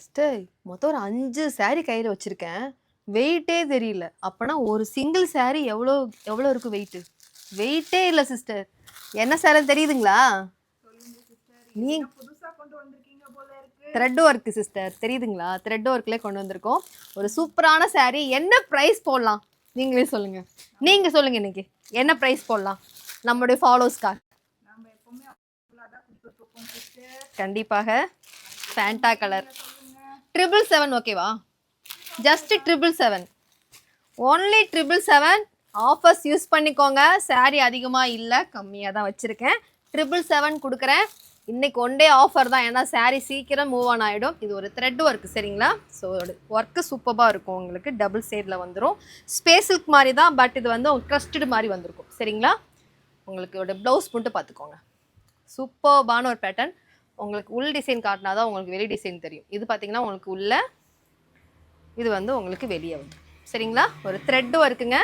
Sister மொத்தம் ஒரு அஞ்சு saree கையில் வச்சுருக்கேன். வெயிட்டே தெரியல. அப்போனா ஒரு சிங்கிள் saree எவ்வளோ எவ்வளோ இருக்கும் வெயிட்டு வெயிட்டே இல்லை சிஸ்டர் என்ன சேரீ தெரியுதுங்களா? நீ த்ரெட் ஒர்க் சிஸ்டர் தெரியுதுங்களா? த்ரெட் ஒர்க்லேயே கொண்டு வந்திருக்கோம். ஒரு சூப்பரான saree. என்ன ப்ரைஸ் போடலாம்? நீங்களே சொல்லுங்கள் நீங்கள் சொல்லுங்கள் இன்னைக்கு. என்ன ப்ரைஸ் போடலாம்? நம்மளுடைய ஃபாலோஸ்க்காக கண்டிப்பாக. ஃபேண்டா கலர் ட்ரிபிள் செவன் ஓகேவா just triple seven only triple seven offers use பண்ணிக்கோங்க. சேரீ அதிகமாக இல்லை கம்மியாக தான் வச்சுருக்கேன். ட்ரிபிள் செவன் கொடுக்குறேன். இன்னைக்கு ஒன் டே ஆஃபர் தான். ஏன்னா சேரீ சீக்கிரம் மூவ் ஆன் ஆகிடும் இது ஒரு த்ரெட் ஒர்க் சரிங்களா? ஸோ ஒர்க்கு சூப்பராக இருக்கும். உங்களுக்கு டபுள் சைடில் வந்துடும் ஸ்பேசில்க் மாதிரி தான் பட் இது வந்து உங்களுக்கு க்ரஸ்டடு மாதிரி வந்திருக்கும். சரிங்களா? உங்களுக்கு ப்ளவுஸ் மட்டும் பார்த்துக்கோங்க. சூப்பர்பான ஒரு பேட்டர்ன் உங்களுக்கு உள் டிசைன் காட்டினா தான் உங்களுக்கு வெளி டிசைன் தெரியும். இது பார்த்தீங்கன்னா உங்களுக்கு உள்ள இது வந்து உங்களுக்கு வெளியே வரும் சரிங்களா? ஒரு த்ரெட் ஒர்க்குங்க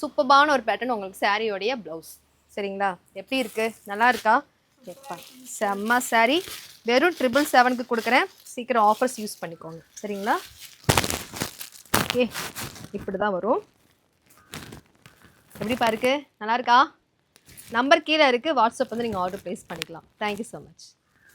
சூப்பர்பான ஒரு பேட்டர்ன் உங்களுக்கு சாரியோடைய ப்ளவுஸ் சரிங்களா? எப்படி இருக்குது நல்லா இருக்கா? எப்பா செம்ம சாரி வெறும் ட்ரிபிள் செவனுக்கு கொடுக்குறேன். சீக்கிரம் ஆஃபர்ஸ் யூஸ் பண்ணிக்கோங்க. சரிங்களா? ஓகே இப்படி தான் வரும். எப்படி பாருக்கு? நல்லா இருக்கா? நம்பர் கீழே இருக்குது வாட்ஸ்அப் வந்து நீங்கள் ஆர்டர் ப்ளேஸ் பண்ணிக்கலாம். Thank you so much